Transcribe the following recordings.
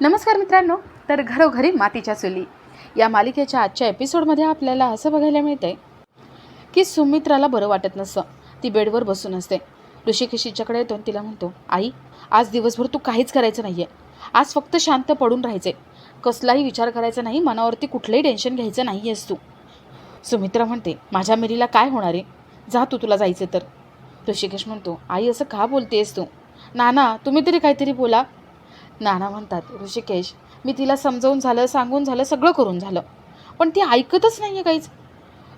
नमस्कार मित्रांनो तर घरोघरी मातीच्या चुली. या मालिकेच्या आजच्या एपिसोडमध्ये आपल्याला असं बघायला मिळतंय की सुमित्राला बरं वाटत नसतं. ती बेडवर बसून असते. ऋषिकेशीच्याकडे येतो आणि तिला म्हणतो आई आज दिवसभर तू काहीच करायचं नाही आहे आज फक्त शांत पडून राहायचे कसलाही विचार करायचा नाही मनावरती कुठलंही टेन्शन घ्यायचं नाही आहेस तू. सुमित्रा म्हणते माझ्या मिरीला काय होणार आहे? जा तू तुला जायचं तर. ऋषिकेश म्हणतो आई असं का बोलतेस तू? नाना तुम्ही तरी काहीतरी बोला. नाना म्हणतात ऋषिकेश मी तिला समजावून झालं सांगून झालं सगळं करून झालं. पण ती ऐकतच नाही आहे काहीच.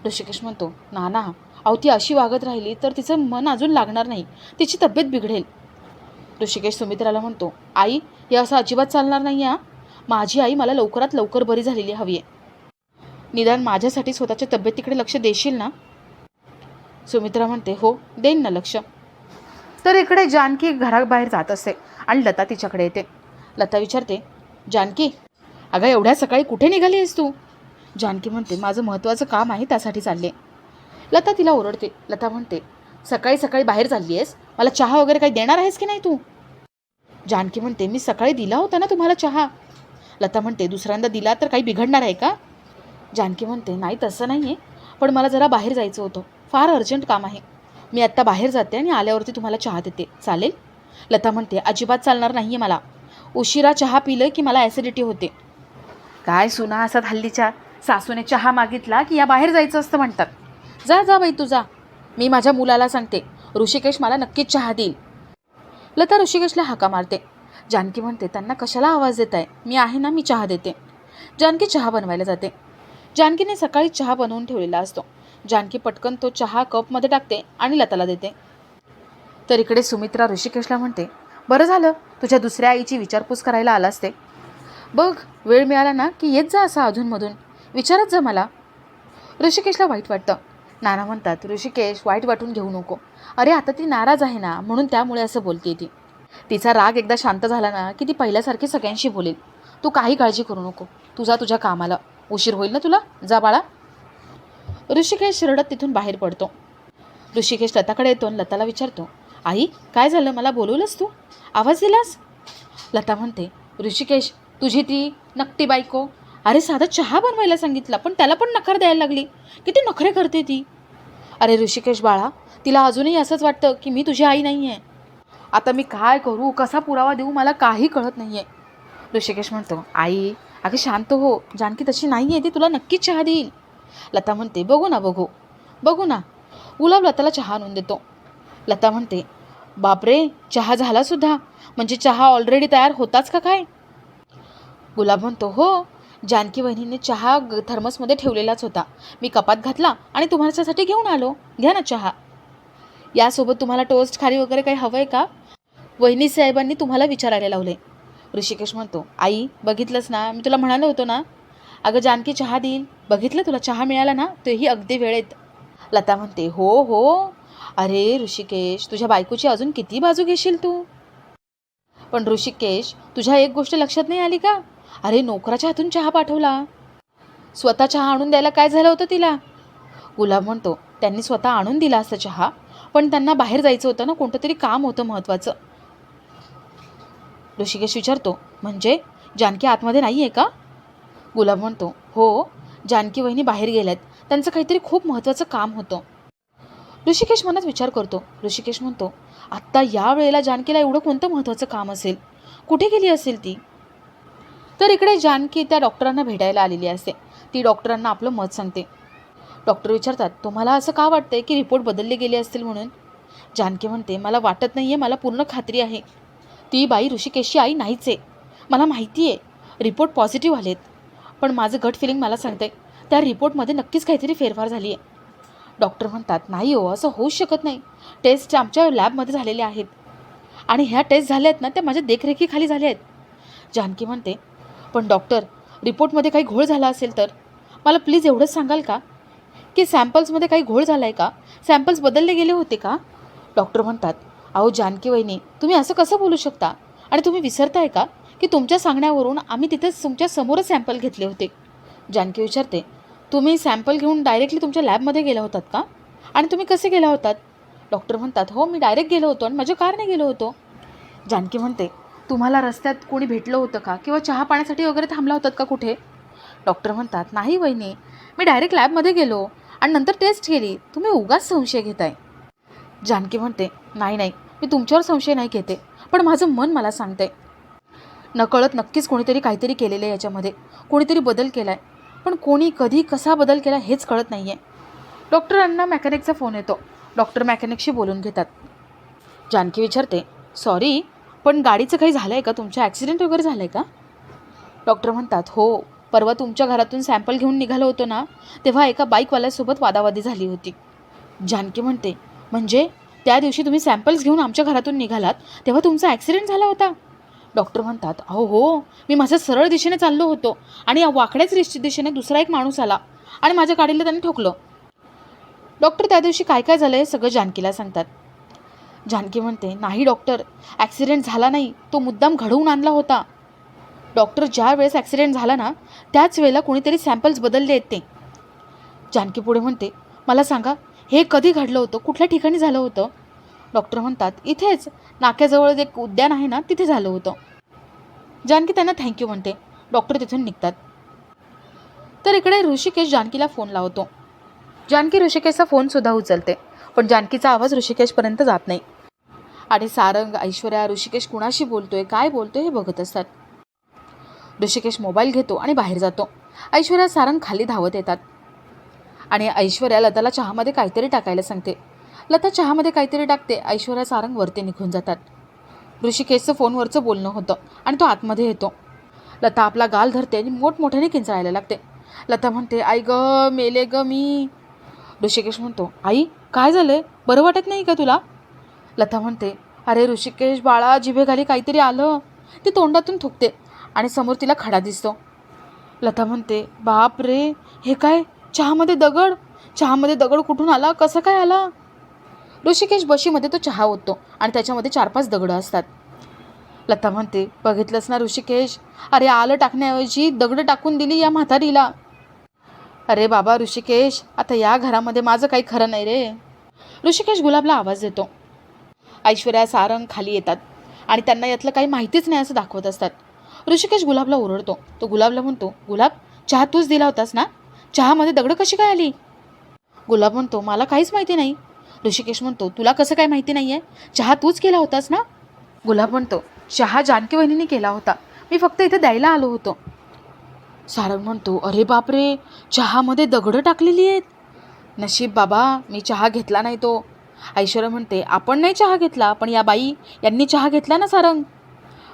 ऋषिकेश म्हणतो नाना अहो ती अशी वागत राहिली तर तिचं मन अजून लागणार नाही. तिची तब्येत बिघडेल. ऋषिकेश सुमित्राला म्हणतो आई हे असं अजिबात चालणार नाही आहे माझी आई मला लवकरात लवकर बरी झालेली हवी आहे. निदान माझ्यासाठी स्वतःच्या तब्येतीकडे लक्ष देशील ना? सुमित्रा म्हणते हो देईन ना लक्ष. तर इकडे जानकी घराबाहेर जात असते आणि लता तिच्याकडे येते. लता विचारते जानकी अगं एवढ्या सकाळी कुठे निघाली आहेस तू? जानकी म्हणते माझं महत्त्वाचं काम आहे त्यासाठी चालले लता तिला ओरडते. लता म्हणते सकाळी सकाळी बाहेर चालली आहेस? मला चहा वगैरे काही देणार आहेस की नाही तू? जानकी म्हणते मी सकाळी दिला होता ना तुम्हाला चहा. लता म्हणते दुसऱ्यांदा दिला तर काही बिघडणार आहे का? जानकी म्हणते नाही तसं नाही आहे पण मला जरा बाहेर जायचं होतं. फार अर्जंट काम आहे. मी आत्ता बाहेर जाते आणि आल्यावरती तुम्हाला चहा देते. चालेल? लता म्हणते अजिबात चालणार नाही आहे मला. उशिरा चहा पिलं की मला ॲसिडिटी होते. काय सुना असत हल्लीच्या सासूने चहा मागितला की या बाहेर जायचं असतं म्हणतात. जा जा बाई तू जा. मी माझ्या मुलाला सांगते. ऋषिकेश मला नक्कीच चहा देईल. लता ऋषिकेशला हाका मारते. जानकी म्हणते त्यांना कशाला आवाज देत आहे मी आहे ना मी चहा देते. जानकी चहा बनवायला जाते. जानकीने सकाळी चहा बनवून ठेवलेला असतो. जानकी पटकन तो चहा कपमध्ये टाकते आणि लताला देते. तर इकडे सुमित्रा ऋषिकेशला म्हणते बरं झालं. तुझ्या दुसऱ्या आईची विचारपूस करायला आलास ते. बघ वेळ मिळाला ना की येत जा असा अधूनमधून विचारत जा मला. ऋषिकेशला वाईट वाटतं. नाना म्हणतात ऋषिकेश वाईट वाटून घेऊ नको. अरे आता ती नाराज आहे ना म्हणून त्यामुळे असं बोलते ती. तिचा राग एकदा शांत झाला ना की ती पहिल्यासारखी सगळ्यांशी बोलेल. तू काही काळजी करू नको. तुझा तुझ्या कामाला. उशीर होईल ना तुला? जा बाळा. ऋषिकेश रडत तिथून बाहेर पडतो. ऋषिकेश लताकडे येतो आणि लताला विचारतो आई काय झालं? मला बोलवलंस तू? आवाज दिलास? लता म्हणते ऋषिकेश तुझी ती नकटी बायको. अरे साधा चहा बनवायला सांगितला पण त्याला पण नकार द्यायला लागली. किती नखरे करते ती. अरे ऋषिकेश बाळा तिला अजूनही असंच वाटतं की मी तुझी आई नाही आहे आता मी काय करू कसा पुरावा देऊ मला काही कळत नाही आहे ऋषिकेश म्हणतो आई अगं शांत हो. जानकी तशी नाही आहे ती तुला नक्कीच चहा देईल. लता म्हणते बघू ना बघू. बघू ना. गुलाब लताला चहा आणून देतो. लता म्हणते बापरे चहा झाला सुद्धा? म्हणजे चहा ऑलरेडी तयार होताच का काय? गुलाब म्हणतो हो जानकी वहिनीने चहा थर्मसमध्ये ठेवलेलाच होता. मी कपात घातला आणि तुम्हाच्यासाठी घेऊन आलो. घ्या ना चहा. यासोबत तुम्हाला टोस्ट खारी वगैरे काही हवं आहे का? वहिनी साहेबांनी तुम्हाला विचारायला लावले. ऋषिकेश म्हणतो आई बघितलंच ना? मी तुला म्हणालो होतो ना? अगं जानकी चहा देईल. बघितलं तुला चहा मिळाला ना? तेही अगदी वेळेत. लता म्हणते हो हो अरे ऋषिकेश तुझ्या बायकोची अजून किती बाजू घेशील तू? पण ऋषिकेश तुझ्या एक गोष्ट लक्षात नाही आली का? अरे नोकराच्या हातून चहा पाठवला. स्वतः चहा आणून द्यायला काय झालं होतं तिला? गुलाब म्हणतो त्यांनी स्वतः आणून दिला असं चहा पण त्यांना बाहेर जायचं होतं ना कोणतं तरी काम होतं महत्त्वाचं ऋषिकेश विचारतो म्हणजे जानकी आतमध्ये नाही आहे का? गुलाब म्हणतो हो जानकी वहिनी बाहेर गेल्यात. त्यांचं काहीतरी खूप महत्त्वाचं काम होतं. ऋषिकेश मनात विचार करतो. ऋषिकेश म्हणतो आत्ता या वेळेला जानकीला एवढं कोणतं महत्त्वाचं काम असेल? कुठे गेली असेल ती? तर इकडे जानकी त्या डॉक्टरांना भेटायला आलेली असते. ती डॉक्टरांना आपलं मत सांगते. डॉक्टर विचारतात तुम्हाला असं का वाटतंय की रिपोर्ट बदलले गेले असतील म्हणून? जानकी म्हणते मला वाटत नाही आहे मला पूर्ण खात्री आहे. ती बाई ऋषिकेशची आई नाहीच आहे मला माहिती आहे रिपोर्ट पॉझिटिव्ह आलेत. पण माझं गट फिलिंग मला सांगते त्या रिपोर्टमध्ये नक्कीच काहीतरी फेरफार झाली आहे डॉक्टर म्हणतात नाही हो असं होऊच शकत नाही. टेस्ट आमच्या लॅबमध्ये झालेल्या आहेत. आणि ह्या टेस्ट झाल्या आहेत ना त्या माझ्या देखरेखीखाली झाल्या आहेत. जानकी म्हणते पण डॉक्टर रिपोर्टमध्ये काही घोळ झाला असेल तर? मला प्लीज एवढंच सांगाल का? की सॅम्पल्समध्ये काही घोळ झाला आहे का? सॅम्पल्स बदलले गेले होते का? डॉक्टर म्हणतात अहो जानकी वहिनी तुम्ही असं कसं बोलू शकता? आणि तुम्ही विसरताय का की तुमच्या सांगण्यावरून आम्ही तिथेच तुमच्या समोरच सॅम्पल घेतले होते? जानकी विचारते तुम्ही सॅम्पल घेऊन डायरेक्टली तुमच्या लॅबमध्ये गेला होतात का? आणि तुम्ही कसे गेला होतात? डॉक्टर म्हणतात हो मी डायरेक्ट गेलो होतो आणि माझ्या कारने गेलो होतो. जानकी म्हणते तुम्हाला रस्त्यात कोणी भेटलं होतं का? किंवा चहा पाण्यासाठी वगैरे थांबला होतात का कुठे? डॉक्टर म्हणतात नाही वहिनी मी डायरेक्ट लॅबमध्ये गेलो आणि नंतर टेस्ट केली. तुम्ही उगाच संशय घेताय. जानकी म्हणते नाही नाही मी तुमच्यावर संशय नाही घेते पण माझं मन मला सांगते नकळत नक्कीच कोणीतरी काहीतरी केलेलं आहे याच्यामध्ये. कोणीतरी बदल केला आहे पण कोणी कधी कसा बदल केला हेच कळत नाही आहे डॉक्टरांना मॅकॅनिकचा फोन येतो. डॉक्टर मॅकॅनिकशी बोलून घेतात. जानकी विचारते सॉरी पण गाडीचं काही झालं आहे का? तुमच्या ॲक्सिडेंट वगैरे झालं आहे का? डॉक्टर म्हणतात हो परवा तुमच्या घरातून सॅम्पल घेऊन निघालो होतो ना तेव्हा एका बाईकवाल्यासोबत वादावादी झाली होती. जानकी म्हणते म्हणजे? त्या दिवशी तुम्ही सॅम्पल्स घेऊन आमच्या घरातून निघालात तेव्हा तुमचा ॲक्सिडेंट झाला होता? डॉक्टर म्हणतात अहो हो मी माझ्या सरळ दिशेने चाललो होतो आणि या वाकड्याच रिश्चित दिशेने दुसरा एक माणूस आला आणि माझ्या गाडीला त्याने ठोकलं. डॉक्टर त्या दिवशी काय काय झालं आहे सगळं जानकीला सांगतात. जानकी म्हणते नाही डॉक्टर ॲक्सिडेंट झाला नाही तो मुद्दाम घडवून आणला होता. डॉक्टर ज्या वेळेस ॲक्सिडेंट झाला ना त्याच वेळेला कोणीतरी सॅम्पल्स बदलले आहेत ते. जानकी पुढे म्हणते मला सांगा हे कधी घडलं होतं? कुठल्या ठिकाणी झालं होतं? डॉक्टर म्हणतात इथेच नाक्याजवळ एक उद्यान आहे ना तिथे झालं होतं. जानकी त्यांना थँक्यू म्हणते. डॉक्टर तिथून निघतात. तर इकडे ऋषिकेश जानकीला फोन लावतो. जानकी ऋषिकेशचा फोनसुद्धा उचलते पण जानकीचा आवाज ऋषिकेशपर्यंत जात नाही. आणि सारंग ऐश्वर्या ऋषिकेश कुणाशी बोलतोय काय बोलतोय हे बघत असतात. ऋषिकेश मोबाईल घेतो आणि बाहेर जातो. ऐश्वर्या सारंग खाली धावत येतात. आणि ऐश्वर्या लताला चहामध्ये काहीतरी टाकायला सांगते. लता चहामध्ये काहीतरी टाकते. ऐश्वर्या सारंग वरती निघून जातात. ऋषिकेशचं फोनवरचं बोलणं होतं आणि तो आतमध्ये येतो. लता आपला गाल धरते आणि मोठमोठ्याने किंचाळायला लागते. लता म्हणते आई ग मेले ग मी. ऋषिकेश म्हणतो आई काय झालंय? बरं वाटत नाही का तुला? लता म्हणते अरे ऋषिकेश बाळा जिभेखाली काहीतरी आलं. ती तोंडातून थुकते आणि समोर तिला खडा दिसतो. लता म्हणते बाप रे हे काय? चहामध्ये दगड? चहामध्ये दगड कुठून आला? कसं काय आला? ऋषिकेश बशीमध्ये तो चहा ओततो आणि त्याच्यामध्ये चार पाच दगडं असतात. लता म्हणते बघितलंस ना ऋषिकेश? अरे आलं टाकण्याऐवजी दगडं टाकून दिली या म्हातारीला. अरे बाबा ऋषिकेश आता या घरामध्ये माझं काही खरं नाही रे. ऋषिकेश गुलाबला आवाज देतो. ऐश्वर्या सारंग खाली येतात आणि त्यांना यातलं काही माहितीच नाही असं दाखवत असतात. ऋषिकेश गुलाबला ओरडतो. तो गुलाबला म्हणतो गुलाब चहा तूच दिला होतास ना? चहामध्ये दगडं कशी काय आली? गुलाब म्हणतो मला काहीच माहिती नाही. ऋषिकेश म्हणतो तुला कसं काय माहिती नाही आहे चहा तूच केला होतास ना? गुलाब म्हणतो चहा जानकी वहिनीने केला होता. मी फक्त इथे द्यायला आलो होतो. सारंग म्हणतो अरे बापरे चहामध्ये दगडं टाकलेली आहेत. नशीब बाबा मी चहा घेतला नाही तो. ऐश्वर्या म्हणते आपण नाही चहा घेतला पण या बाई यांनी चहा घेतला ना सारंग?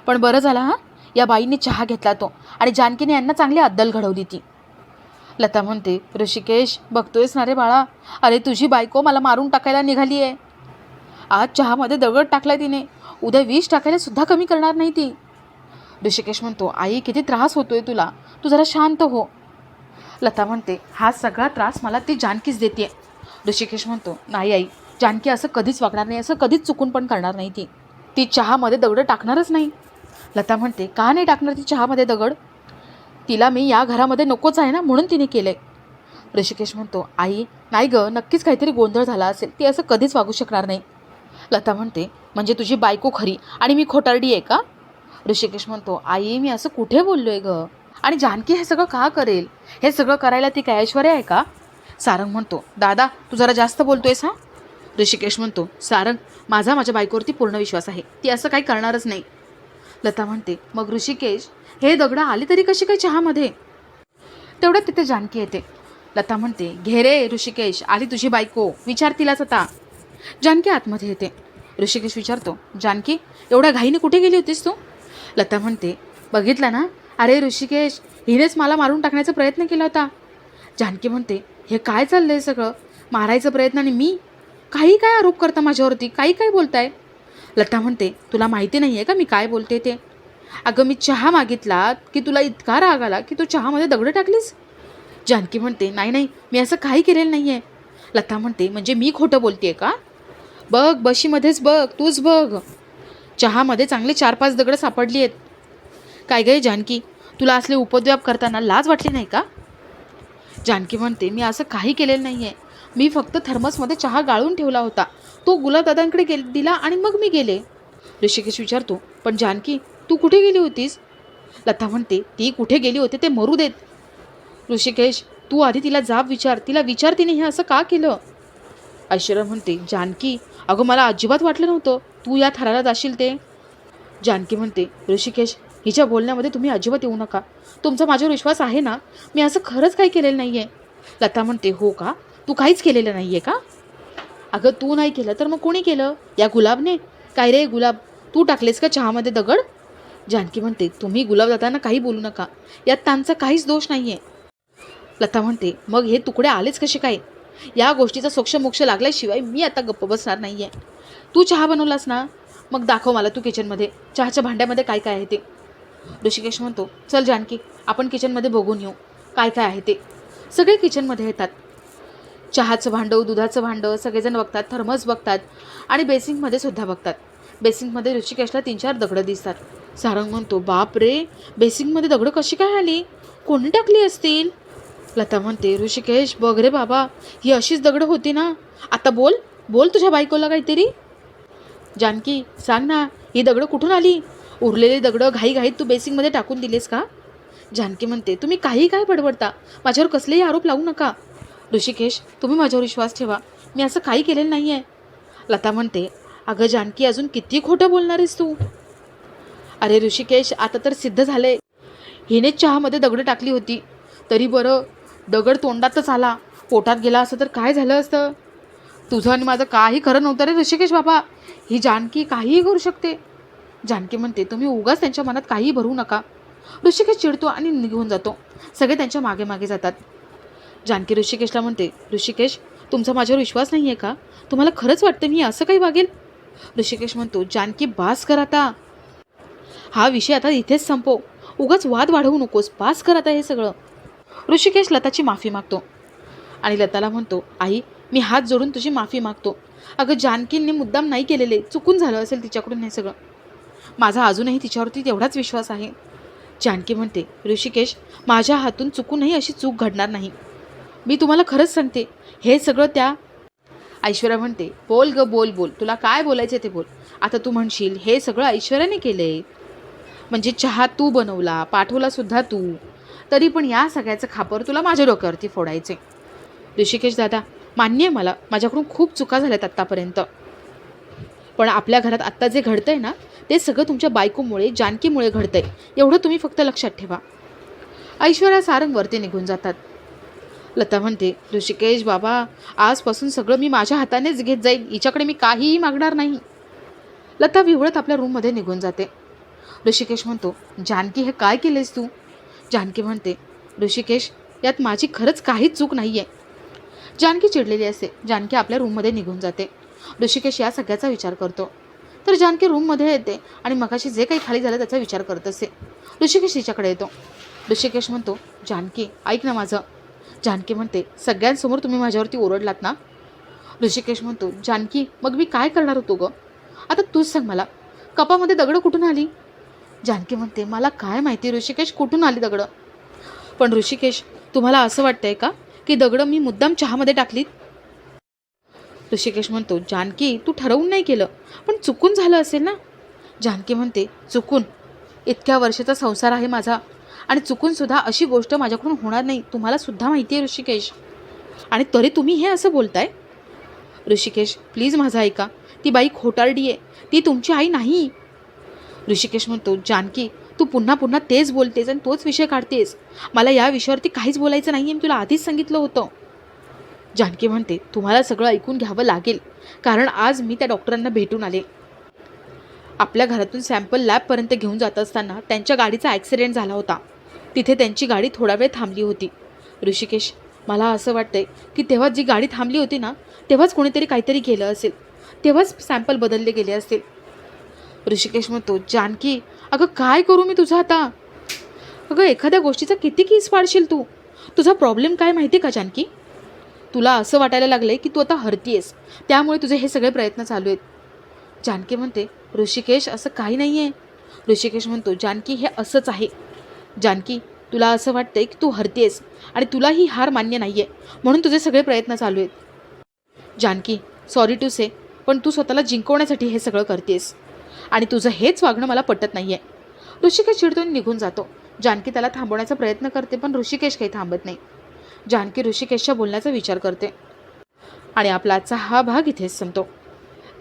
पण बरं झालं हां. या बाईंनी चहा घेतला तो आणि जानकीने यांना चांगली अद्दल घडवली ती. लता म्हणते ऋषिकेश बघतोयस ना रे बाळा? अरे तुझी बायको मला मारून टाकायला निघाली आहे. आज चहामध्ये दगड टाकलाय तिने. उद्या विष टाकायला सुद्धा कमी करणार नाही ती. ऋषिकेश म्हणतो आई किती त्रास होतोय तुला. तू जरा शांत हो. लता म्हणते हा सगळा त्रास मला ती जानकीच देते. ऋषिकेश म्हणतो नाही आई जानकी असं कधीच वागणार नाही असं कधीच चुकून पण करणार नाही ती. ती चहामध्ये दगडं टाकणारच नाही. लता म्हणते का नाही टाकणार ती चहामध्ये दगड? तिला मी या घरामध्ये नकोच आहे ना म्हणून तिने केलं आहे ऋषिकेश म्हणतो आई नाही गं नक्कीच काहीतरी गोंधळ झाला असेल. ती असं कधीच वागू शकणार नाही. लता म्हणते म्हणजे तुझी बायको खरी आणि मी खोटारडी आहे का? ऋषिकेश म्हणतो आई मी असं कुठे बोललो आहे गं? आणि जानकी हे सगळं का करेल? हे सगळं करायला ती काय ऐश्वर्या आहे का? सारंग म्हणतो दादा तू जरा जास्त बोलतोयस हा? ऋषिकेश म्हणतो सारंग माझा माझ्या बायकोवरती पूर्ण विश्वास आहे. ती असं काही करणारच नाही. लता म्हणते मग ऋषिकेश? हे दगडं आली तरी कशी काय चहामध्ये? तेवढ्यात तिथे जानकी येते. लता म्हणते घे रे ऋषिकेश आली तुझी बायको. विचार तिलाच आता जानकी आतमध्ये येते. ऋषिकेश विचारतो जानकी एवढ्या घाईने कुठे गेली होतीस तू? लता म्हणते बघितलं ना? अरे ऋषिकेश हिनेच मला मारून टाकण्याचा प्रयत्न केला होता. जानकी म्हणते हे काय चाललं आहे सगळं? मारायचा प्रयत्न आणि मी? काही काय आरोप करता माझ्यावरती? काही काय बोलताय? लता म्हणते तुला माहिती नाही आहे का मी काय बोलते ते? अगं मी चहा मागितला की तुला इतका राग आला की तू चहामध्ये दगडं टाकलीस? जानकी म्हणते नाही नाही मी असं काही केलेलं नाही आहे लता म्हणते म्हणजे मी खोटं बोलते का? बघ बशीमध्येच बघ तूच बघ. चहामध्ये चांगले चार पाच दगडं सापडली आहेत. काय गे जानकी? तुला असले उपद्व्याप करताना लाज वाटली नाही का? जानकी म्हणते मी असं काही केलेलं नाही आहे मी फक्त थर्मसमध्ये चहा गाळून ठेवला होता. तो गुलाबदादांकडे गे दिला आणि मग मी गेले. ऋषिकेश विचारतो पण जानकी तू कुठे गेली होतीस? लता म्हणते ती कुठे गेली होती ते मरू देत. ऋषिकेश तू आधी तिला जाब विचार तिला विचार तिने हे असं का केलं? ऐश्वर्या म्हणते जानकी अगं मला अजिबात वाटलं नव्हतं तू या थराला जाशील ते. जानकी म्हणते ऋषिकेश हिच्या बोलण्यामध्ये तुम्ही अजिबात येऊ नका. तुमचा माझ्यावर विश्वास आहे ना? मी असं खरंच काही केलेलं नाही आहे लता म्हणते हो का? तू काहीच केलेलं नाही आहे का? अगं तू नाही केलं तर मग कोणी केलं? या गुलाबने? काय रे गुलाब? तू टाकलेस का चहामध्ये दगड? जानकी म्हणते तुम्ही गुलाब दादांना काही बोलू नका. यात त्यांचा काहीच दोष नाही आहे लता म्हणते मग हे तुकडे आलेच कसे काय? या गोष्टीचा सोक्षमोक्ष लागल्याशिवाय मी आता गप्प बसणार नाही आहे तू चहा बनवलास ना? मग दाखव मला तू किचनमध्ये चहाच्या भांड्यामध्ये काय काय आहे ते. ऋषिकेश म्हणतो चल जानकी आपण किचनमध्ये बघून येऊ. काय काय आहे ते? सगळे किचनमध्ये येतात. चहाचं भांडं दुधाचं भांडं सगळेजण बघतात थर्मस बघतात आणि बेसिंगमध्ये सुद्धा बघतात. बेसिंगमध्ये ऋषिकेशला तीन चार दगडं दिसतात. सारंग म्हणतो बाप रे बेसिंगमध्ये दगडं कशी काय आली? कोणी टाकली असतील? लता म्हणते ऋषिकेश बघ रे बाबा ही अशीच दगडं होती ना? आता बोल बोल तुझ्या बायकोला काहीतरी. जानकी सांग ना ही दगडं कुठून आली? उरलेली दगडं घाईघाईत तू बेसिंगमध्ये टाकून दिलेस का? जानकी म्हणते तुम्ही काही काय बडबडता? माझ्यावर कसलेही आरोप लावू नका. ऋषिकेश तुम्ही माझ्यावर विश्वास ठेवा. मी असं काही केलेलं नाही आहे लता म्हणते अगं जानकी अजून किती खोटं बोलणार आहेस तू? अरे ऋषिकेश आता तर सिद्ध झाले. हिने चहामध्ये दगडं टाकली होती. तरी बरं दगड तोंडातच आला. पोटात गेला असं तर काय झालं असतं? तुझं आणि माझं काही खरं नव्हतं रे ऋषिकेश बाबा. ही जानकी काहीही करू शकते. जानकी म्हणते तुम्ही उगाच त्यांच्या मनात काहीही भरू नका. ऋषिकेश चिडतो आणि निघून जातो. सगळे त्यांच्या मागे मागे जातात. जानकी ऋषिकेशला म्हणते ऋषिकेश तुमचा माझ्यावर विश्वास नाही आहे का? तुम्हाला खरंच वाटतं मी असं काही वागेल? ऋषिकेश म्हणतो जानकी बास कर आता. हा विषय आता इथेच संपव. उगाच वाद वाढवू नकोस. पास कर आता हे सगळं. ऋषिकेश लताची माफी मागतो आणि लताला म्हणतो आई मी हात जोडून तुझी माफी मागतो. अगं जानकींनी मुद्दाम नाही केलेले. चुकून झालं असेल तिच्याकडून हे सगळं. माझा अजूनही तिच्यावरती तेवढाच विश्वास आहे. जानकी म्हणते ऋषिकेश माझ्या हातून चुकूनही अशी चूक घडणार नाही. मी तुम्हाला खरंच सांगते हे सगळं त्या ऐश्वर्या म्हणते बोल ग बोल बोल. तुला काय बोलायचं ते बोल. आता तू म्हणशील हे सगळं ऐश्वर्याने केलं आहे म्हणजे चहा तू बनवला पाठवला सुद्धा तू. तरी पण या सगळ्याचं खापर तुला माझ्या डोक्यावरती फोडायचे ऋषिकेश दादा मान्य आहे मला माझ्याकडून खूप चुका झाल्यात आत्तापर्यंत. पण आपल्या घरात आत्ता जे घडतं आहे ना ते सगळं तुमच्या बायकोमुळे जानकीमुळे घडतं आहे एवढं तुम्ही फक्त लक्षात ठेवा. ऐश्वर्या सारंग वरती निघून जातात. लता म्हणते ऋषिकेश बाबा आजपासून सगळं मी माझ्या हातानेच घेत जाईल हिच्याकडे मी काहीही मागणार नाही. लता विवळत आपल्या रूममध्ये निघून जाते. ऋषिकेश म्हणतो जानकी हे काय केलेस तू? जानकी म्हणते ऋषिकेश यात माझी खरंच काहीच चूक नाही आहे जानकी चिडलेली असते. जानकी आपल्या रूममध्ये निघून जाते. ऋषिकेश या सगळ्याचा विचार करतो. तर जानकी रूममध्ये येते आणि मगाशी जे काही खाली झालं त्याचा विचार करत असते. ऋषिकेश तिच्याकडे येतो. ऋषिकेश म्हणतो जानकी ऐक ना माझं. जानकी म्हणते सगळ्यांसमोर तुम्ही माझ्यावरती ओरडलात ना? ऋषिकेश म्हणतो जानकी मग मी काय करणार होतो गं? आता तूच सांग मला कपामध्ये दगडं कुठून आली? जानकी म्हणते मला काय माहिती ऋषिकेश कुठून आली दगडं? पण ऋषिकेश तुम्हाला असं वाटतंय का की दगडं मी मुद्दाम चहामध्ये टाकलीत? ऋषिकेश म्हणतो जानकी तू ठरवून नाही केलं पण चुकून झालं असेल ना? जानकी म्हणते चुकून. इतक्या वर्षाचा संसार आहे माझा आणि चुकूनसुद्धा अशी गोष्ट माझ्याकडून होणार नाही. तुम्हाला सुद्धा माहिती आहे ऋषिकेश. आणि तरी तुम्ही हे असं बोलताय? ऋषिकेश प्लीज माझं ऐका. ती बाई खोटारडी आहे. ती तुमची आई नाही. ऋषिकेश म्हणतो जानकी तू पुन्हा पुन्हा तेच बोलतेस आणि तोच विषय काढतेस. मला या विषयावरती काहीच बोलायचं नाही आहे मी तुला आधीच सांगितलं होतं. जानकी म्हणते तुम्हाला सगळं ऐकून घ्यावं लागेल. कारण आज मी त्या डॉक्टरांना भेटून आले. आपल्या घरातून सॅम्पल लॅबपर्यंत घेऊन जात असताना त्यांच्या गाडीचा ॲक्सिडेंट झाला होता. तिथे त्यांची गाडी थोडा वेळ थांबली होती. ऋषिकेश मला असं वाटतंय की तेव्हा जी गाडी थांबली होती ना तेव्हाच कोणीतरी काहीतरी केलं असेल. तेव्हाच सॅम्पल बदलले गेले असतील. ऋषिकेश म्हणतो जानकी अगं काय करू मी तुझं आता? अगं एखाद्या गोष्टीचा किती किस पाडशील तू? तुझा प्रॉब्लेम काय माहिती का जानकी? तुला असं वाटायला लागलं आहे की तू आता हरतीयेस. त्यामुळे तुझे हे सगळे प्रयत्न चालू आहेत. जानकी म्हणते ऋषिकेश असं काही नाही आहे ऋषिकेश म्हणतो जानकी हे असंच आहे. जानकी तुला असं वाटतंय की तू हरतेस आणि तुला ही हार मान्य नाही आहे म्हणून तुझे सगळे प्रयत्न चालू आहेत. जानकी सॉरी टू से पण तू स्वतःला जिंकवण्यासाठी हे सगळं करतेस आणि तुझं हेच वागणं मला पटत नाही आहे ऋषिकेश चिडतून निघून जातो. जानकी त्याला थांबवण्याचा प्रयत्न करते पण ऋषिकेश काही थांबत नाही. जानकी ऋषिकेशच्या बोलण्याचा विचार करते आणि आपला आजचा हा भाग इथेच संपतो.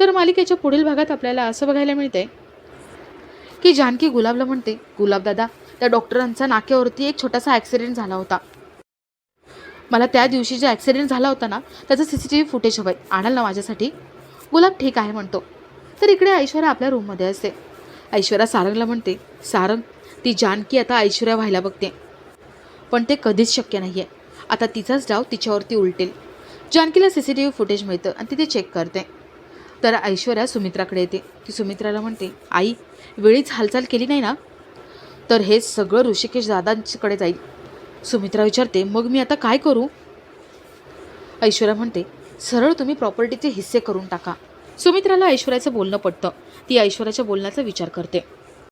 तर मालिकेच्या पुढील भागात आपल्याला असं बघायला मिळते की जानकी गुलाबला म्हणते गुलाबदादा त्या डॉक्टरांचा नाक्यावरती एक छोटासा ॲक्सिडेंट झाला होता. मला त्या दिवशी जे ॲक्सिडेंट झाला होता ना त्याचं C C T V footage हवं आहे आणाल ना माझ्यासाठी? गुलाब ठीक आहे म्हणतो. तर इकडे ऐश्वर्या आपल्या रूममध्ये असते. ऐश्वर्या सारंगला म्हणते सारंग ती जानकी आता ऐश्वर्या व्हायला बघते. पण ते कधीच शक्य नाही आहे आता तिचाच डाव तिच्यावरती उलटेल. जानकीला C C T V footage मिळतं आणि ती ते चेक करते. तर ऐश्वर्या सुमित्राकडे येते. ती सुमित्राला म्हणते आई वेळीच हालचाल केली नाही ना? तर हे सगळं ऋषिकेश दादांकडे जाईल. सुमित्रा विचारते मग मी आता काय करू? ऐश्वर्या म्हणते सरळ तुम्ही प्रॉपर्टीचे हिस्से करून टाका. सुमित्राला ऐश्वर्याचं बोलणं पटतं. ती ऐश्वर्याच्या बोलण्याचा विचार करते.